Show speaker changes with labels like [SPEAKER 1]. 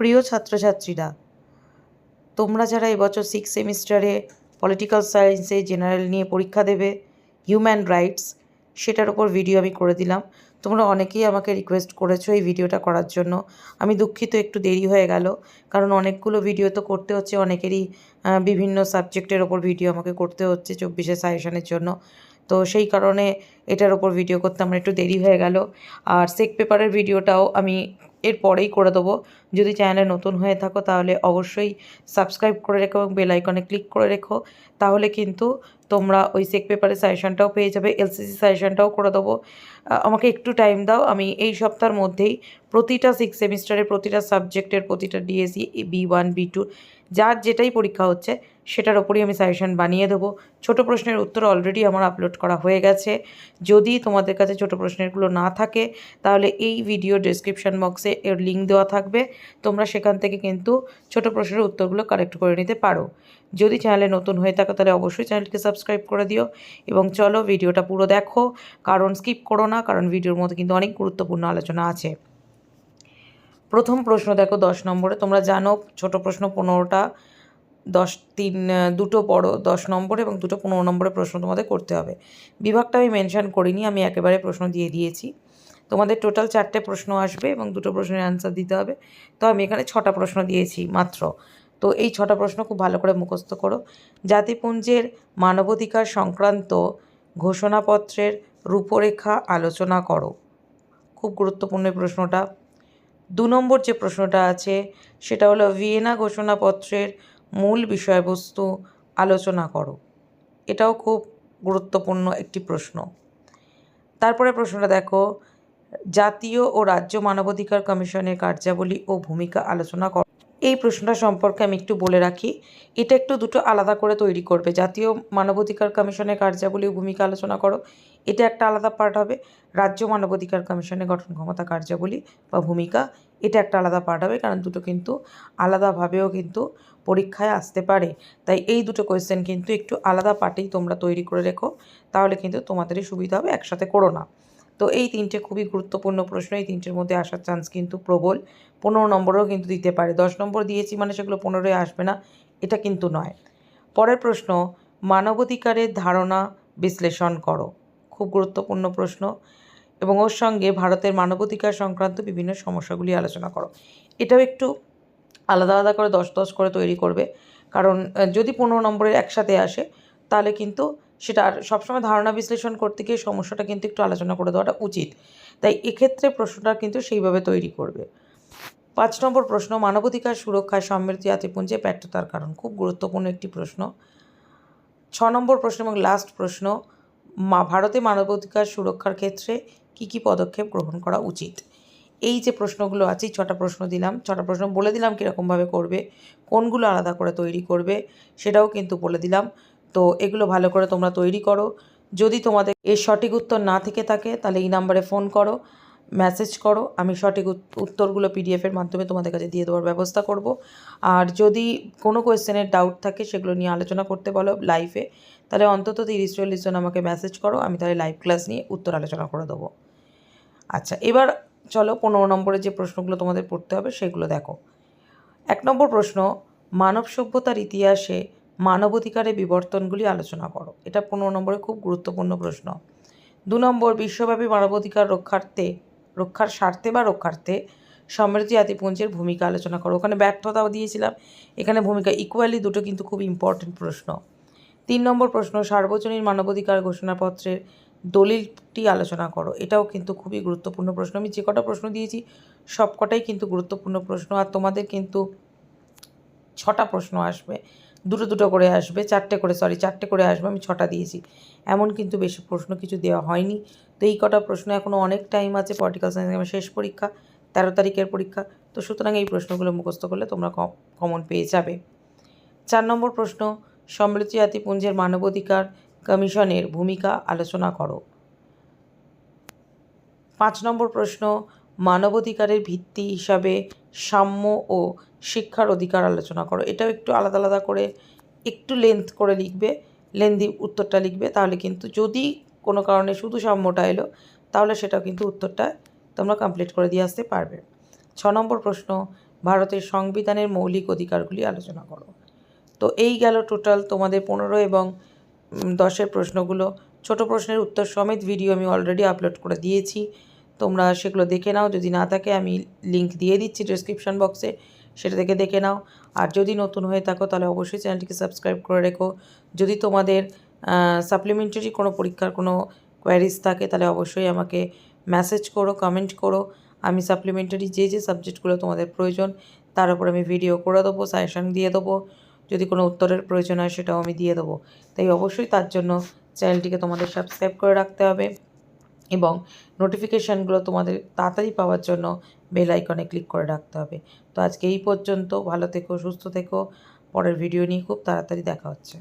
[SPEAKER 1] প্রিয় ছাত্রছাত্রীরা, তোমরা যারা এবছর সিক্স সেমিস্টারে পলিটিক্যাল সায়েন্সে জেনারেল নিয়ে পরীক্ষা দেবে হিউম্যান রাইটস সেটার ওপর ভিডিও আমি করে দিলাম। তোমরা অনেকেই আমাকে রিকোয়েস্ট করেছ এই ভিডিওটা করার জন্য। আমি দুঃখিত, একটু দেরি হয়ে গেল, কারণ অনেকগুলো ভিডিও তো করতে হচ্ছে, অনেকেরই বিভিন্ন সাবজেক্টের ওপর ভিডিও আমাকে করতে হচ্ছে চব্বিশে সাজেশনের জন্য। তো সেই কারণে এটার ওপর ভিডিও করতে আমার একটু দেরি হয়ে গেল। আর সেক পেপারের ভিডিওটাও আমি এর পরেই করে দেবো। যদি চ্যানেলে নতুন হয়ে থাকো তাহলে অবশ্যই সাবস্ক্রাইব করে রেখো এবং বেল আইকনে ক্লিক করে রেখো। তাহলে কিন্তু তোমরা ওই সেক পেপারের সাজেশনটাও পেয়ে যাবে এলসিসি সাজেশনটাও করে দেবো। আমাকে একটু টাইম দাও, আমি এই সপ্তাহের মধ্যেই প্রতিটা সিক্স সেমিস্টারের প্রতিটা সাবজেক্টের প্রতিটা DSC B one B two যার যেটাই পরীক্ষা হচ্ছে সেটার ওপরই আমি সাজেশন বানিয়ে দেবো। ছোট প্রশ্নের উত্তর অলরেডি আমার আপলোড করা হয়ে গেছে। যদি তোমাদের কাছে ছোট প্রশ্নেরগুলো না থাকে, তাহলে এই ভিডিও ডেসক্রিপশন বক্সে এর লিঙ্ক দেওয়া থাকবে। তোমরা সেখান থেকে কিন্তু ছোট প্রশ্নের উত্তরগুলো কালেক্ট করে নিতে পারো। যদি চ্যানেলে নতুন হয়ে থাকো, তাহলে অবশ্যই চ্যানেলকে সাবস্ক্রাইব করে দিও এবং চলো ভিডিওটা পুরো দেখো। কারণ স্কিপ করো না, কারণ ভিডিওর মধ্যে কিন্তু অনেক গুরুত্বপূর্ণ আলোচনা আছে। প্রথম প্রশ্ন দেখো দশ নম্বরে, তোমরা জানো ছোট প্রশ্ন পনেরোটা। দশ, তিন দুটো বড় দশ নম্বর এবং দুটো পনেরো নম্বরের প্রশ্ন তোমাদের করতে হবে। বিভাগটা আমি মেনশন করিনি, আমি একেবারে প্রশ্ন দিয়ে দিয়েছি। তোমাদের টোটাল চারটে প্রশ্ন আসবে এবং দুটো প্রশ্নের অ্যান্সার দিতে হবে। তো আমি এখানে ছটা প্রশ্ন দিয়েছি মাত্র। তো এই ছটা প্রশ্ন খুব ভালো করে মুখস্থ করো। জাতিপুঞ্জের মানবাধিকার সংক্রান্ত ঘোষণাপত্রের রূপরেখা আলোচনা করো। খুব গুরুত্বপূর্ণ প্রশ্নটা। দু নম্বর যে প্রশ্নটা আছে, সেটা হলো ভিয়েনা ঘোষণাপত্রের মূল বিষয়বস্তু আলোচনা করো। এটাও খুব গুরুত্বপূর্ণ একটি প্রশ্ন। তারপরে প্রশ্নটা দেখো, জাতীয় ও রাজ্য মানবাধিকার কমিশনের কার্যাবলী ও ভূমিকা আলোচনা করো এই প্রশ্নটা সম্পর্কে আমি একটু বলে রাখি, এটা একটু দুটো আলাদা করে তৈরি করবে। জাতীয় মানবাধিকার কমিশনের কার্যাবলী ভূমিকা আলোচনা করো, এটা একটা আলাদা পার্ট হবে। রাজ্য মানবাধিকার কমিশনের গঠন ক্ষমতা কার্যাবলী বা ভূমিকা, এটা একটা আলাদা পার্ট হবে কারণ দুটো কিন্তু আলাদাভাবেও কিন্তু পরীক্ষায় আসতে পারে। তাই এই দুটো কোয়েশ্চেন কিন্তু একটু আলাদা পার্টেই তোমরা তৈরি করে রেখো, তাহলে কিন্তু তোমাদেরই সুবিধা হবে, একসাথে করো না। তো এই তিনটে খুবই গুরুত্বপূর্ণ প্রশ্ন, এই তিনটের মধ্যে আসার চান্স কিন্তু প্রবল। পনেরো নম্বরও কিন্তু দিতে পারে। দশ নম্বর দিয়েছি মানে সেগুলো পনেরোই আসবে না, এটা কিন্তু নয়। পরের প্রশ্ন, মানবাধিকারের ধারণা বিশ্লেষণ করো। খুব গুরুত্বপূর্ণ প্রশ্ন এবং ওর সঙ্গে ভারতের মানবাধিকার সংক্রান্ত বিভিন্ন সমস্যাগুলি আলোচনা করো। এটাও একটু আলাদা আলাদা করে দশ দশ করে তৈরি করবে। কারণ, যদি পনেরো নম্বরের একসাথে আসে, তাহলে কিন্তু সেটা আর সবসময় ধারণা বিশ্লেষণ করতে গিয়ে সমস্যাটা কিন্তু একটু আলোচনা করে দেওয়াটা উচিত। তাই এক্ষেত্রে প্রশ্নটা কিন্তু সেইভাবে তৈরি করবে। পাঁচ নম্বর প্রশ্ন, মানবাধিকার সুরক্ষায় সমৃদ্ধি জাতিপুঞ্জে ব্যর্থতার কারণ। খুব গুরুত্বপূর্ণ একটি প্রশ্ন। ছ নম্বর প্রশ্ন এবং লাস্ট প্রশ্ন, মা, ভারতে মানবাধিকার সুরক্ষার ক্ষেত্রে কী কী পদক্ষেপ গ্রহণ করা উচিত? এই যে প্রশ্নগুলো আছে ছটা প্রশ্ন দিলাম, ছটা প্রশ্ন বলে দিলাম কীরকমভাবে করবে, কোনগুলো আলাদা করে তৈরি করবে, সেটাও কিন্তু বলে দিলাম। তো এগুলো ভালো করে তোমরা তৈরি করো। যদি তোমাদের এর সঠিক উত্তর না থেকে থাকে, তাহলে এই নাম্বারে ফোন করো মেসেজ করো, আমি সঠিক উত- উত্তরগুলো পিডিএফের মাধ্যমে তোমাদের কাছে দিয়ে দেওয়ার ব্যবস্থা করব। আর যদি কোনো কোয়েশ্চেনের ডাউট থাকে, সেগুলো নিয়ে আলোচনা করতে বলো লাইভে তাহলে অন্তত তিরিশ, চল্লিশ জন আমাকে মেসেজ করো, আমি তাহলে লাইভ ক্লাস নিয়ে উত্তর আলোচনা করে দেবো। আচ্ছা এবার চলো পনেরো নম্বরে যে প্রশ্নগুলো তোমাদের পড়তে হবে, সেগুলো দেখো। এক নম্বর প্রশ্ন, মানব সভ্যতার ইতিহাসে মানবাধিকারের বিবর্তনগুলি আলোচনা করো। এটা পনেরো নম্বরে খুব গুরুত্বপূর্ণ প্রশ্ন। দু নম্বর, বিশ্বব্যাপী মানবাধিকার রক্ষার্থে, রক্ষার স্বার্থে বা রক্ষার্থে সমৃদ্ধি জাতিপুঞ্জের ভূমিকা আলোচনা করো। ওখানে ব্যর্থতাও দিয়েছিলাম। এখানে ভূমিকা ইকুয়ালি দুটো কিন্তু খুব ইম্পর্টেন্ট প্রশ্ন। তিন নম্বর প্রশ্ন, সার্বজনীন মানবাধিকার ঘোষণাপত্রের দলিলটি আলোচনা করো। এটাও কিন্তু খুবই গুরুত্বপূর্ণ প্রশ্ন। আমি যে কটা প্রশ্ন দিয়েছি সব কটাই কিন্তু গুরুত্বপূর্ণ প্রশ্ন। আর তোমাদের কিন্তু ছটা প্রশ্ন আসবে। দুটো দুটো করে আসবে, চারটে করে সরি চারটে করে আসবে, আমি ছটা দিয়েছি। এমন কিন্তু বেশি প্রশ্ন কিছু দেওয়া হয়নি। তো এই কটা প্রশ্ন এখনও অনেক টাইম আছে পলিটিক্যাল সায়েন্স আমার শেষ পরীক্ষা, তেরো তারিখের পরীক্ষা। তো সুতরাং এই প্রশ্নগুলো মুখস্থ করলে তোমরা কমন পেয়ে যাবে। চার নম্বর প্রশ্ন, সম্মিলিত জাতিপুঞ্জের মানবাধিকার কমিশনের ভূমিকা আলোচনা করো। পাঁচ নম্বর প্রশ্ন মানবাধিকারের ভিত্তি হিসাবে সাম্য ও শিক্ষার অধিকার আলোচনা করো। এটাও একটু আলাদা আলাদা করে একটু লেন্থ করে লিখবে লেন্দি উত্তরটা লিখবে, তাহলে কিন্তু যদি কোনো কারণে শুধু সাম্যটা এলো, তাহলে সেটাও কিন্তু উত্তরটা তোমরা কমপ্লিট করে দিয়ে আসতে পারবে। ছ নম্বর প্রশ্ন, ভারতের সংবিধানের মৌলিক অধিকারগুলি আলোচনা করো। তো এই গেল টোটাল তোমাদের পনেরো এবং দশের প্রশ্নগুলো। ছোট প্রশ্নের উত্তর সমেত ভিডিও আমি অলরেডি আপলোড করে দিয়েছি। তোমরা সেগুলো দেখে নাও। যদি না থাকে, আমি লিংক দিয়ে দিচ্ছি ডিসক্রিপশন বক্সে সেটা থেকে দেখে নাও। আর যদি নতুন হয়ে থাকো, তাহলে অবশ্যই চ্যানেলটিকে সাবস্ক্রাইব করে রেখো। যদি তোমাদের সাপ্লিমেন্টারি কোনো পরীক্ষার কোনো কোয়ারিজ থাকে, তাহলে অবশ্যই আমাকে মেসেজ করো কমেন্ট করো। আমি সাপ্লিমেন্টারি যে যে সাবজেক্টগুলো তোমাদের প্রয়োজন, তার উপর আমি ভিডিও করে দেবো সাজেশান দিয়ে দেবো। যদি কোনো উত্তরের প্রয়োজন হয়, সেটাও আমি দিয়ে দেবো। তাই অবশ্যই তার জন্য চ্যানেলটিকে তোমাদের সাবস্ক্রাইব করে রাখতে হবে। এবং নোটিফিকেশানগুলো তোমাদের তাড়াতাড়ি পাওয়ার জন্য বেল আইকনে ক্লিক করে রাখতে হবে। তো আজকে এই পর্যন্ত, ভালো থেকো, সুস্থ থেকো। পরের ভিডিও নিয়ে খুব তাড়াতাড়ি দেখা হচ্ছে।